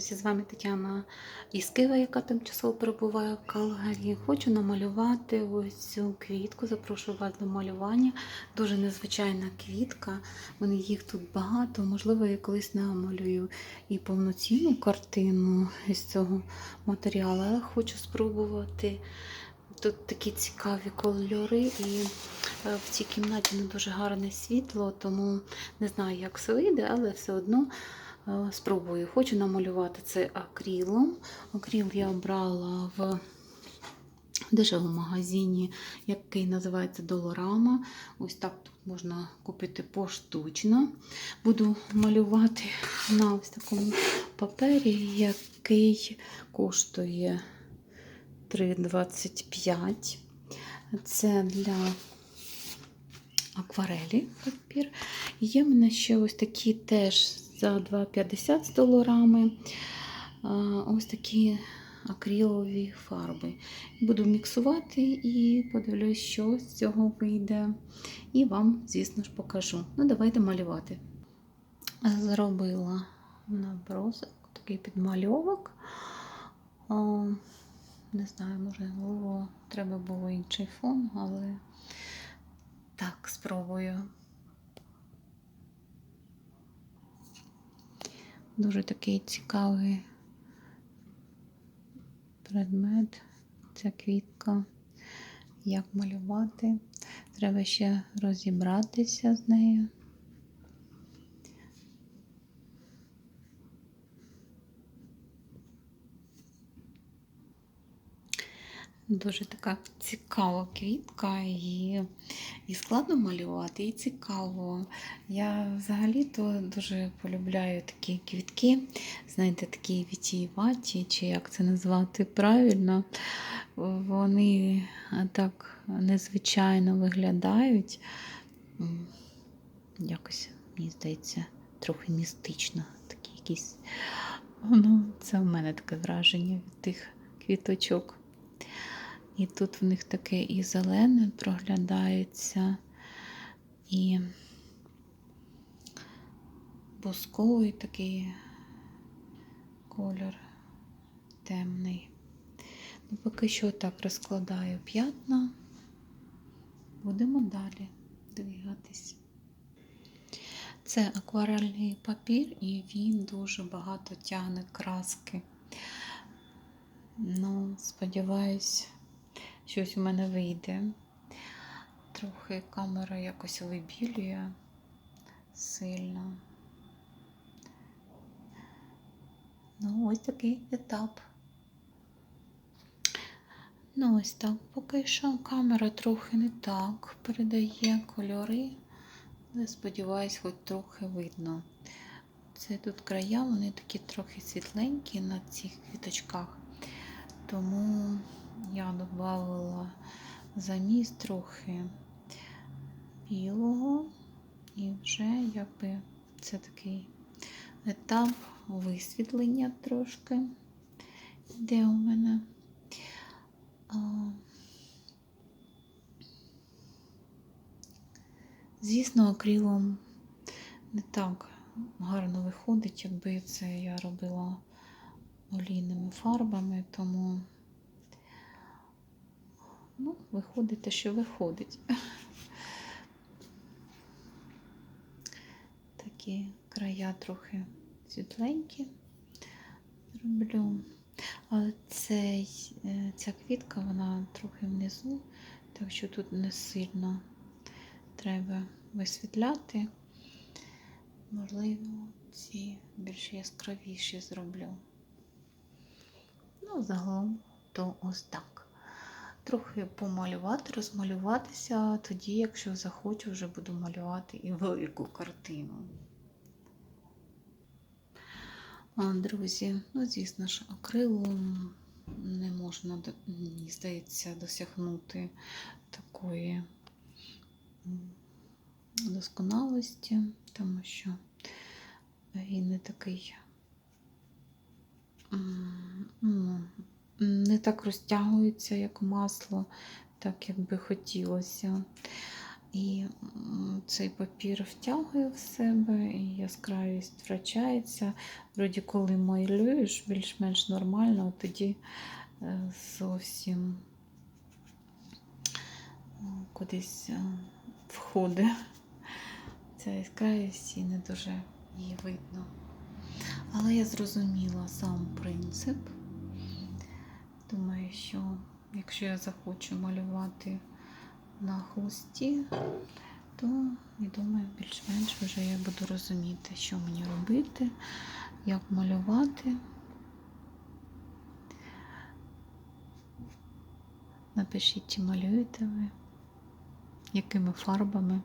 З вами Тетяна із яка тимчасово перебуває в Калгарі. Хочу намалювати ось цю квітку. Запрошую вас до малювання. Дуже незвичайна квітка. Мене їх тут багато. Можливо, я колись намалюю і повноцінну картину із цього матеріалу, але хочу спробувати. Тут такі цікаві кольори, і е, в цій кімнаті не дуже гарне світло, тому не знаю, як все вийде, але все одно. Е, Спробую. Хочу намалювати це акрилом. Акрил я брала в дешевому магазині, який називається Долорама. Ось так тут можна купити поштучно. Буду малювати на ось такому папері, який коштує 3,25. Це для акварелі папір. Є в мене ще ось такі теж за 2,50 з доларами. Ось такі акрилові фарби. Буду міксувати і подивлюсь, що з цього вийде. І вам, звісно ж, покажу. Ну, давайте малювати. Зробила набросок, такий підмальовок. Не знаю, можливо, треба було інший фон, але так, спробую. Дуже такий цікавий предмет, ця квітка. Як малювати. Треба ще розібратися з нею. Дуже така цікава квітка, і, і складно малювати, і цікаво. Я взагалі-то дуже полюбляю такі квітки, знаєте, такі вітіюваті, чи як це назвати правильно. Вони так незвичайно виглядають. Якось, мені здається, трохи містично. Такі якісь. Ну, це в мене таке враження від тих квіточок. І тут в них таке і зелене проглядається, і бусковий такий кольор темний. Ну, поки що так розкладаю п'ятна. Будемо далі двигатись. Це акварельний папір, і він дуже багато тягне краски. Ну, сподіваюсь, щось у мене вийде. Трохи камера якось вибілює сильно. Ну, ось такий етап. Ну, ось так поки що камера трохи не так передає кольори, але сподіваюсь, хоч трохи видно. Це тут края, вони такі трохи світленькі на цих квіточках. Тому я додавала заміс трохи білого, і вже якби це такий етап висвітлення трошки йде у мене. Звісно, акрилом не так гарно виходить, якби це я робила олійними фарбами, тому ну, виходить те, що виходить. Такі края трохи світленькі роблю. Але цей, е, ця квітка, вона трохи внизу, так що тут не сильно треба висвітляти. Можливо, ці більш яскравіші зроблю. Ну, загалом, то ось так. Трохи помалювати, розмалюватися, тоді, якщо захочу, вже буду малювати і велику картину. Друзі, ну, звісно ж, акрилом не можна, мені здається, досягнути такої досконалості, тому що він не такий ну, не так розтягується, як масло, так як би хотілося. І цей папір втягує в себе, і яскравість втрачається. Вроді, коли малюєш більш-менш нормально, от тоді е, зовсім е, кудись е, входить ця яскравість і не дуже її видно. Але я зрозуміла сам принцип. Думаю, що якщо я захочу малювати на холсті, то я думаю, більш-менш вже я буду розуміти, що мені робити, як малювати. Напишіть, чи малюєте ви, якими фарбами.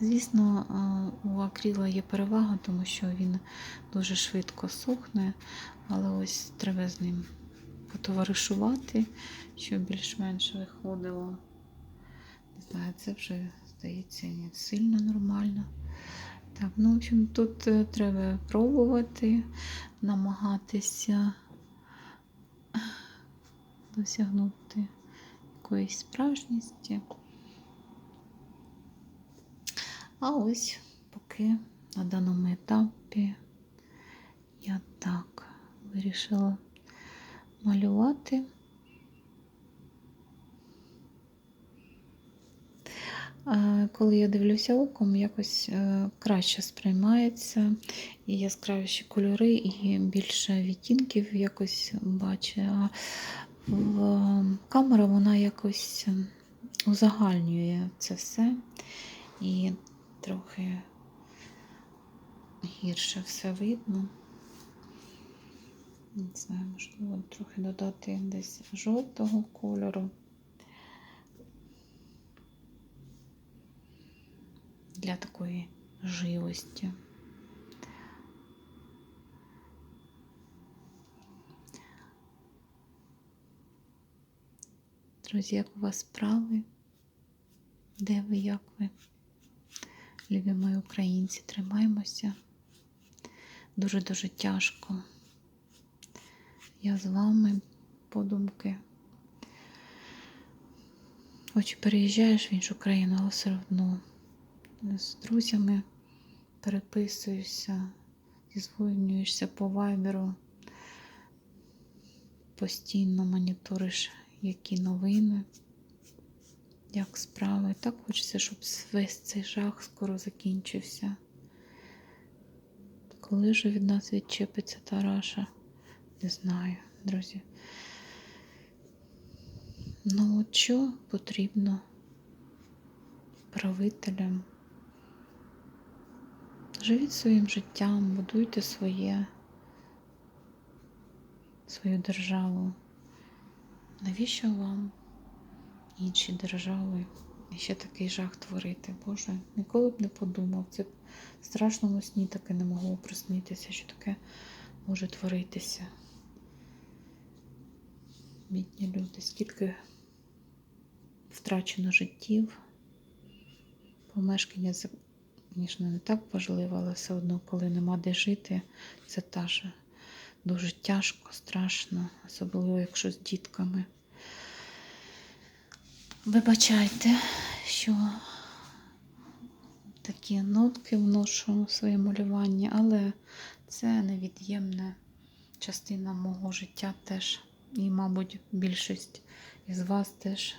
Звісно, е, у акріла є перевага, тому що він дуже швидко сохне, але ось треба з ним потоваришувати, щоб більш-менш виходило. Не знаю, це вже здається не сильно нормально. Так, ну, в общем, тут е, треба пробувати, намагатися досягнути якоїсь справжністі. А ось поки на даному етапі я так вирішила малювати. Коли я дивлюся оком, якось е, краще сприймається і яскравіші кольори, і більше відтінків якось бачу. А в е, камера вона якось е, узагальнює це все і трохи гірше все видно. Не знаю, можливо, трохи додати десь жовтого кольору. Для такої живості. Друзі, як у вас справи? Де ви, як ви? Любі мої українці, тримаємося. Дуже-дуже тяжко. Я з вами подумки. Хоч переїжджаєш в іншу країну, але все одно з друзями переписуєшся, зізвонюєшся по вайберу, постійно моніториш, які новини, як справи. Так хочеться, щоб весь цей жах скоро закінчився. Коли ж від нас відчепиться Тараша? Не знаю, друзі. Ну, от що потрібно правителям? Живіть своїм життям, будуйте своє, свою державу. Навіщо вам інші держави і ще такий жах творити? Боже, ніколи б не подумав. Це в страшному сні таке не могло приснитися, що таке може творитися. Бідні люди, скільки втрачено життів, помешкання, звісно, не так важливо, але все одно, коли нема де жити, це теж дуже тяжко, страшно, особливо якщо з дітками. Вибачайте, що такі нотки вношу в своє малювання, але це невід'ємна частина мого життя теж. І, мабуть, більшість із вас теж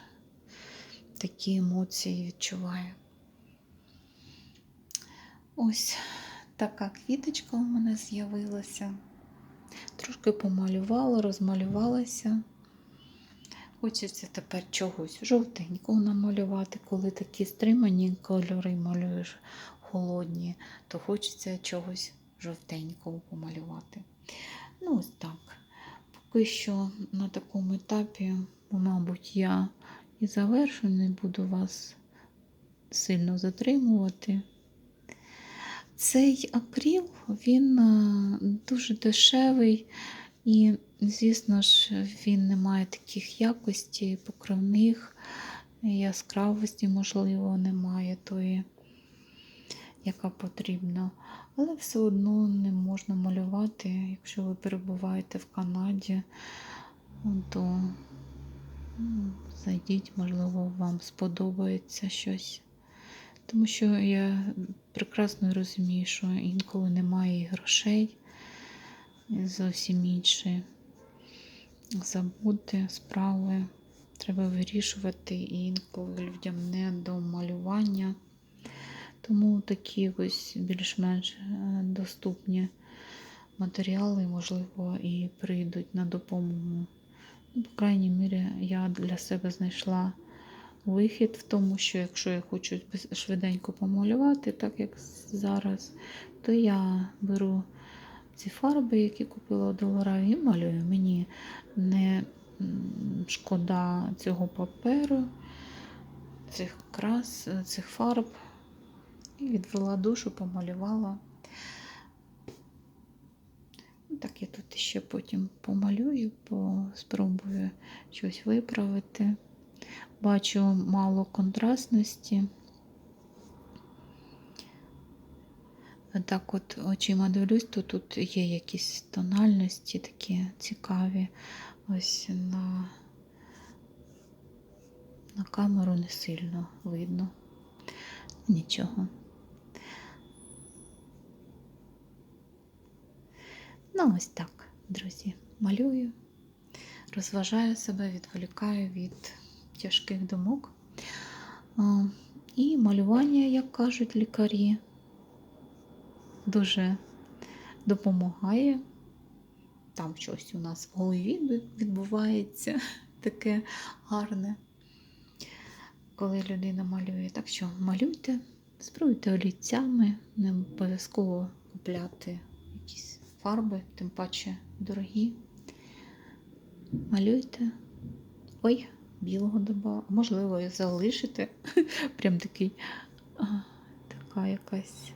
такі емоції відчуває. Ось така квіточка у мене з'явилася. Трошки помалювала, розмалювалася. Хочеться тепер чогось жовтенького намалювати, коли такі стримані кольори малюєш холодні, то хочеться чогось жовтенького помалювати. Ну, ось так. Поки що на такому етапі, мабуть, я і завершу, не буду вас сильно затримувати. Цей акріл, він е, дуже дешевий і, звісно ж, він не має таких якостей, покровних, яскравості, можливо, немає тої, яка потрібна. Але все одно не можна малювати, якщо ви перебуваєте в Канаді, то М, Зайдіть, можливо, вам сподобається щось. Тому що я прекрасно розумію, що інколи немає грошей, зовсім інші забути справи. Треба вирішувати і інколи людям не до малювання. Тому такі ось більш-менш е, доступні матеріали, можливо, і прийдуть на допомогу. Ну, по крайній мірі, я для себе знайшла вихід в тому, що якщо я хочу швиденько помалювати, так як зараз, то я беру ці фарби, які купила у доларові, і малюю. Мені не шкода цього паперу, цих крас, цих фарб. І відвела душу, помалювала. Ну, Так, я тут ще потім помалюю, по- спробую щось виправити. Бачу мало контрастності. Так от очима дивлюсь, то тут є якісь тональності такі цікаві. Ось на, на камеру не сильно видно. Нічого. Ну, ось так, друзі, малюю, розважаю себе, відволікаю від тяжких думок. І малювання, як кажуть лікарі, дуже допомагає. Там щось у нас в голові відбувається таке гарне, коли людина малює. Так що малюйте, спробуйте олівцями, не обов'язково купляти фарби, тим паче дорогі. Малюйте. Ой, білого доба. Можливо, і залишите. Прям такий, така якась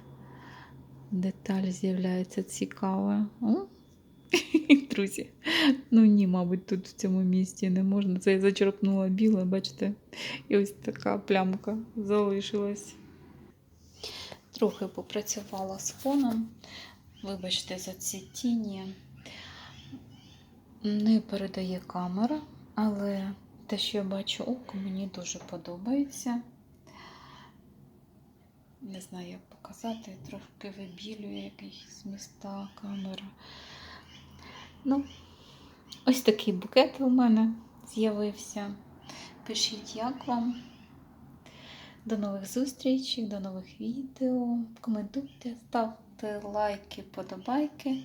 деталь з'являється цікава. Друзі, ну ні, мабуть, тут в цьому місці не можна. Це я зачерпнула біле, бачите? І ось така плямка залишилась. Трохи попрацювала з фоном. Вибачте за ці тіні. Не передає камера, але те, що я бачу око, мені дуже подобається. Не знаю, як показати, трошки вибілює якісь міста камера. Ну, ось такий букет у мене з'явився. Пишіть, як вам. До нових зустрічей, до нових відео. Коментуйте, ставте лайки, подобайки.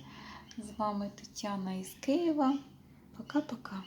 З вами Тетяна із Києва. Пока-пока.